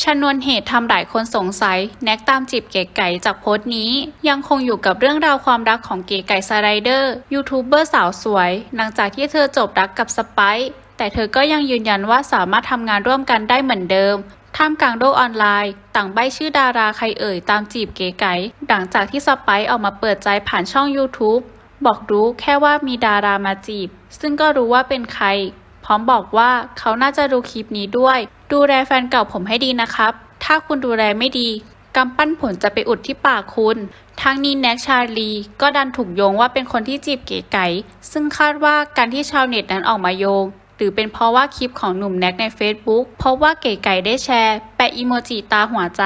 ชนวนเหตุทำหลายคนสงสัย แน็กตามจีบเก๋ไก่จากโพสต์นี้ ยังคงอยู่กับเรื่องราวความรักของเก๋ไก่สไลเดอร์ยูทูบเบอร์สาวสวย หลังจากที่เธอจบรักกับสไปซ์แต่เธอก็ยังยืนยันว่าสามารถทำงานร่วมกันได้เหมือนเดิม ท่ามกลางโลกออนไลน์ ต่างใบชื่อดาราใครเอ่ยตามจีบเก๋ไก๋หลังจากที่สไปซ์ออกมาเปิดใจผ่านช่อง YouTube บอกรู้แค่ว่ามีดารามาจีบ ซึ่งก็รู้ว่าเป็นใคร พร้อมบอกว่าเขาน่าจะดูคลิปนี้ด้วย ดูแลแฟนเก่าผมให้ดีนะครับ ถ้าคุณดูแลไม่ดีกำปั้นผลจะไปอุดที่ปากคุณ ทั้งนี้แน็กชาลีก็ดันถูกโยงว่าเป็นคนที่จีบเก๋ไก๋ซึ่งคาดว่าการที่ชาวเน็ตนั้นออกมาโยง หรือเป็นเพราะว่าคลิปของหนุ่มแน็กใน Facebook เพราะว่าเก๋ไก่ได้แชร์ แปะอีโมจิตาหัวใจ